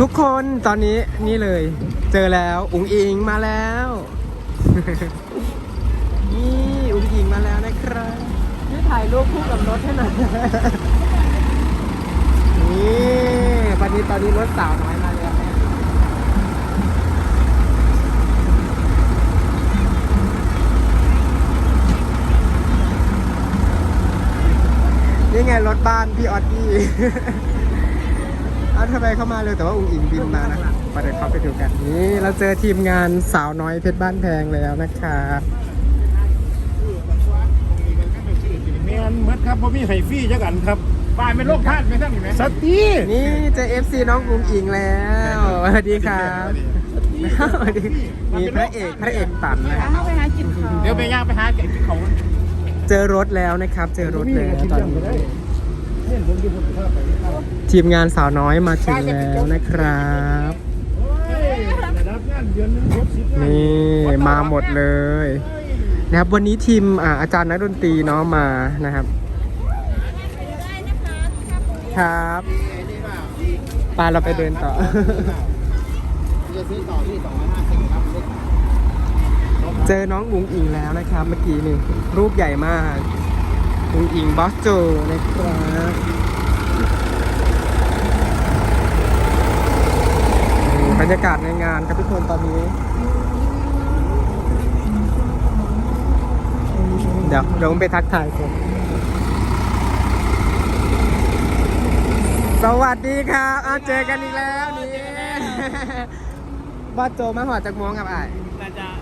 ทุกคนตอนนี้นี่เลย เจอแล้ว อุ๋งอิงมาแล้ว นี่อุ๋งอิงมาแล้วนะครับนี่ถ่ายรูปคู่กับรถให้หน่อยนี่วันนี้ตอนนี้รถสาวน้อยมาแล้วนี่ไงรถบ้านพี่ออดดี้ เอ้าทำไมเข้ามาเลยแต่ว่าอุ้งอิงบินมานะมาเดี๋ยวเข้าไปดูกันนี่เราเจอทีมงานสาวน้อยเพชรบ้านแพงแล้วนะครับแมนเหมือนครับผมมีไห่ฟรี่จักกันครับป้ายเป็นโรคธาตุไม่ใช่ไหมสตีนี่เจอ FC น้องอุ้งอิงแล้วสวัสดีครับสวัสดีมีพระเอกพระเอกปั่นนะเข้าไปหากินข้าวเดี๋ยวไปย่างไปหาแกะเขาเจอรถแล้วนะครับ เจอรถแล้วตอนนี้ ทีมงานสาวน้อยมาถึงแล้วนะครับรับงานเดือนนึงครบสิบนี่มาหมดเลย นะครับวันนี้ทีมอ่าอาจารย์นักดนตรีเนาะมานะครับครับปาเราไปเดินต่อจะซื้อต่อที่สองร้อยห้าสิบครับเจอน้องอุ๋งอิงแล้วนะครับ เมื่อกี้นี่รูปใหญ่มาก อุงอิงบอสโจนะครับนี่บรรยากาศในงานครับทุกคนตอนนี้ เดี๋ยวเดี๋ยวผมไปทักทายคนสวัสดีครับเอาเจอกันอีกแล้วนี่บอสโจมาหอดจากม้วงครับไอ้ายน่า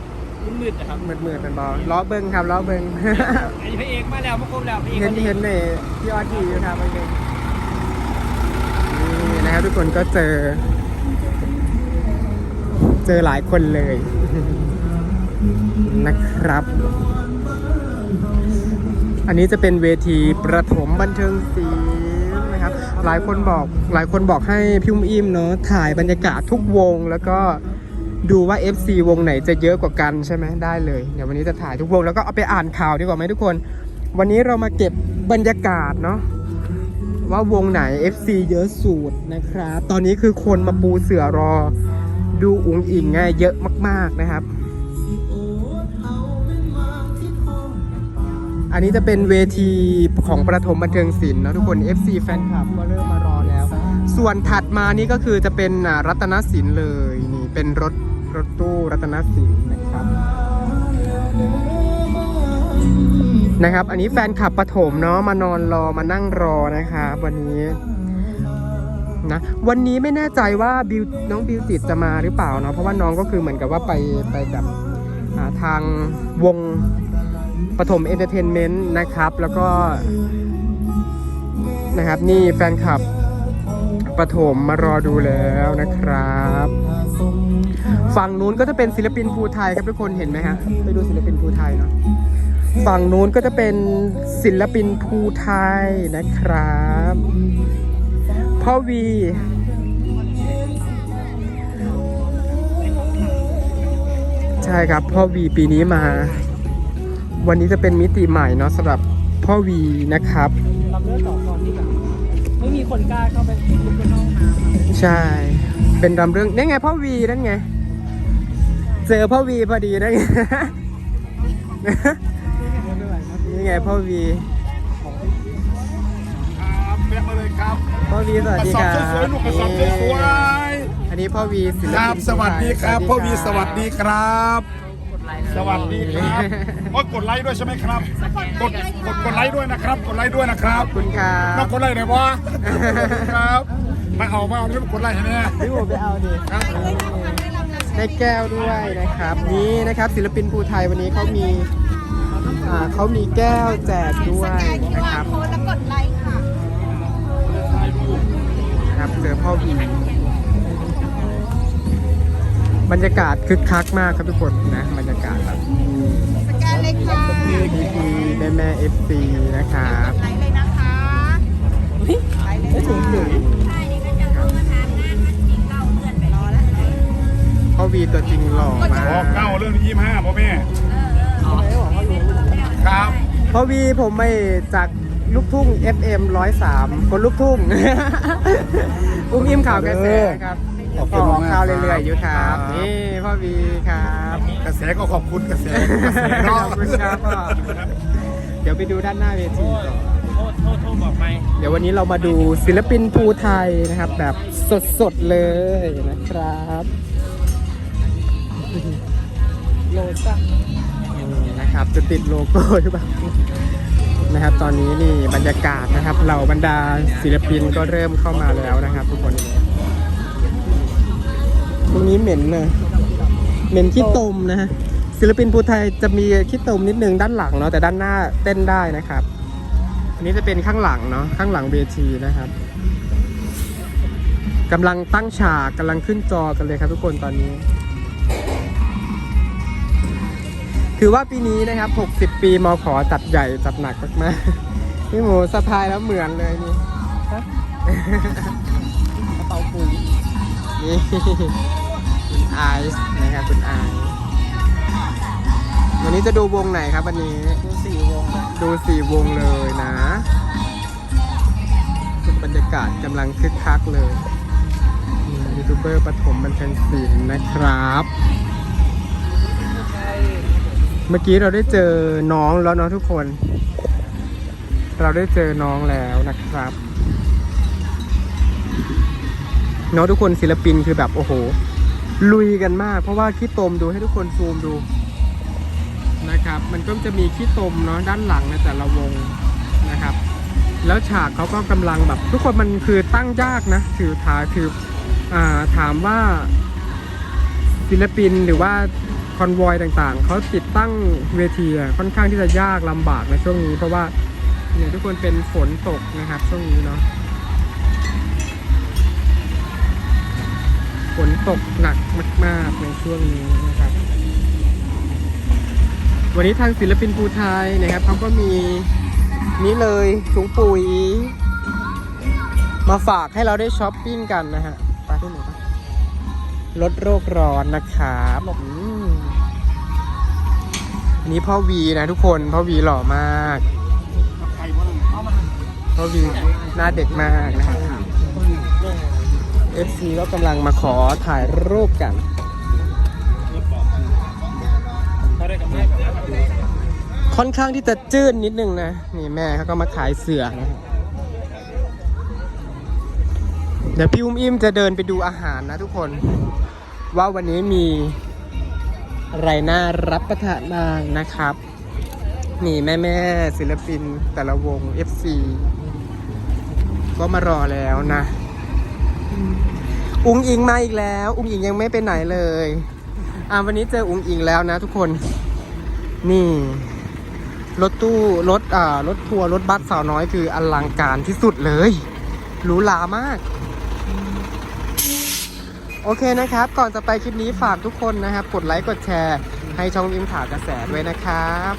มืดๆนะครับมืดมืดๆเป็นบอลล้อเบิ้งครับล้อเบิ้งอันนี้พระเอกมาแล้วมาครบแล้วพระเอกเห็คนนนี้เห็นในพี่ออดีอยู่ครับเบิ้งนี่นะครับทุกคนก็เจอ เจอหลายคนเลยนะครับ อันนี้จะเป็นเวทีประถมบันเทิงศิลป์นะครับ หลายคนบอกหลายคนบอกให้พี่อุ้มอิ่มเนาะถ่ายบรรยากาศทุกวงแล้วก็ ดูว่า FC วงไหนจะเยอะกว่ากันใช่ไหมได้เลย เดี๋ยววันนี้จะถ่ายทุกวงแล้วก็เอาไปอ่านข่าวดีกว่าไหมทุกคน วันนี้เรามาเก็บบรรยากาศเนาะว่าวงไหน FC เยอะสุดนะครับตอนนี้คือคนมาปูเสือรอ ดูอุ๋งอิงไงเยอะมาก ๆนะครับ อันนี้จะเป็นเวทีของประถมบันเทิงศิลป์นะทุกคน FC แฟนคลับก็เริ่มมารอแล้ว ส่วนถัดมานี่ก็คือจะเป็นอ่ารัตนศิลป์เลยนี่เป็นรถ รถตู้รัตนศิลป์นะครับนะครับ อันนี้แฟนคลับประถมเนาะมานอนรอมานั่งรอนะครับวันนี้นะวันนี้ไม่แน่ใจว่าบิวน้องบิวติดจะมาหรือเปล่าเนาะเพราะว่าน้องก็คือเหมือนกับว่าไปไปกับทางวงปฐมเอนเตอร์เทนเมนต์นะครับ แล้วก็นะครับนี่แฟนคลับ ปฐมมารอดูแล้วนะครับ ฝั่งนู้นก็จะเป็นศิลปินภูไทยครับทุกคนเห็นไหมฮะไปดูศิลปินภูไทยเนาะฝั่งนู้นก็จะเป็นศิลปินภูไทยนะครับพ่อวีใช่ครับพ่อวีปีนี้มา วันนี้จะเป็นมิติใหม่เนาะสำหรับพ่อวีนะครับ ไม่มีคนกล้าเข้าไปลุกไปห้องน้ำใช่ เป็นรำเรื่องนี่ไงพ่อวีนั่นไง เจอพ่อวีพอดีนั่นไงนี่ไงพ่อวีครับเปียกมาเลยครับพ่อวีสวัสกระดีสอบครับสวยๆลูกกระสอบสวยอันนี้พ่อวีศิลๆปินครับ สวัสดีครับ พ่อวีสวัสดีครับ สวัสดีครับโอ้ยกดไลค์ด้วยใช่ไหมครับ กดกดกดไลค์ด้วยนะครับ กดไลค์ด้วยนะครับขอบคุณครัน้อบงกดไลค์หน่อยวะครับมาเอามาเอานี่มากดไลค์ให้แน่พี่ผมไปเอาดิได้แก้วด้วยนะครับ นี่นะครับศิลปินภูไทยวันนี้เขามีอ่าเขามีแก้วแจกด้วยนะครับโค้ดแล้วกดไลค์ค่ะ นะครับเจอพ่อวีบรรยากาศคึกคักมากครับทุกคนนะบรรย พีแม่แม่เอฟซีนะครับไลค์เลยนะคะไลค์เลยค่ะรอแล้วพ่อวีตัวจริงหล่อมาบอกกเก้าเรื่องยี่ห้าพ่อแม่ครับพ่อวีผมไม่จากลูกทุ่ง FM 103 คนลูกทุ่ง อุ้มอิ่มข่าวกระแสครับขอบก็คุณออกมากข้าวเรื่อยๆอยู่ครับครับ นี่พ่อวีครับ กระแสก็ขอบคุณกระแสกระแสขเนาะอบคุณครับพ่อ เดี๋ยวไปดูด้านหน้าเวทีก่อนโทษโทษโทษบอกไปเดี๋ยววันนี้เรามาดูศิลปินภูไทยนะครับ แบบสดๆเลยนะครับโลซ่านี่นะครับจะติดโลโก้หรือเปล่านะครับ ตอนนี้นี่บรรยากาศนะครับ เหล่าบรรดาศิลปินก็เริ่มเข้ามาแล้วนะครับ ทุกคนตรงนี้เหม็นเลยเหม็นขี้ตมนะฮะ ศิลปินภูไทยจะมีขี้ตมนิดนึงด้านหลังเนาะแต่ด้านหน้าเต้นได้นะครับ อันนี้จะเป็นข้างหลังเนาะข้างหลังเวทีนะครับกำลังตั้งฉากกำลังขึ้นจอกันเลยครับทุกคนตอนนี้ ถือว่าปีนี้นะครับ 60 ปีมขอจัดใหญ่จัดหนักมากๆพี่หมูสะพายแล้วเหมือนเลยนี่กระเป๋าปุ๋ยนี่คุณไอซ์นะครับคุณไอซ์ วันนี้จะดูวงไหนครับวันนี้ ดูสี่วงเลยดูสี่วงเลยนะบรรยากาศกำลังคึกคักเลยนี่ยูทูบเบอร์ปฐมบันเทิงศิลป์นะครับใช่เมื่อกี้เราได้เจอน้องแล้วเนาะทุกคน เราได้เจอน้องแล้วนะครับน้องทุกคนศิลปินคือแบบโอ้โห ลุยกันมาก เพราะว่าขี้ตมดูให้ทุกคนซูมดู นะครับ มันก็จะมีขี้ตมเนาะด้านหลังในแต่ละวงนะครับ แล้วฉากเขาก็กำลังแบบ ทุกคนมันคือตั้งยากนะถือถาคืออ่าถามว่าศิลปินหรือว่าคอนวอยต่างๆ เขาติดตั้งเวทีค่อนข้างที่จะยากลำบากในช่วงนี้เพราะว่าเนี่ยทุกคนเป็นฝนตกนะครับช่วงนี้เนาะฝนตกหนักมากๆในช่วงนี้นะครับ วันนี้ทางศิลปินภูไทยนะครับเขาก็มีนี่เลยถุงปุ๋ย มาฝากให้เราได้ช้อปปิ้งกันนะฮะไปที่ไหนครับลดโรคร้อนนะครับอืมอันนี้พ่อวีนะทุกคนพ่อวีหล่อมากพ่อวีหน้าเด็กมากนะครับ FC ก็กำลังมาขอถ่ายรูปกัน ค่อนข้างที่จะจื้นนิดนึงนะ นี่แม่เขาก็มาขายเสือนะเดี๋ยวพี่อุ้มอิ่มจะเดินไปดูอาหารนะทุกคน ว่าวันนี้มีอะไรน่ารับประทานบ้างนะครับ นี่แม่แม่ๆศิลปินแต่ละวง FC ก็มารอแล้วนะ อุ้งอิงมาอีกแล้ว อุ้งอิงยังไม่ไปไหนเลยอ่าวันนี้เจออุ้งอิงแล้วนะทุกคน นี่ รถตู้รถอ่ารถทัวร์รถบัสสาวน้อยคืออลังการที่สุดเลยหรูหรามาก โอเคนะครับ ก่อนจะไปคลิปนี้ฝากทุกคนนะครับ กดไลค์กดแชร์ ให้ช่องอิมข่าวกระแสด้วยนะครับ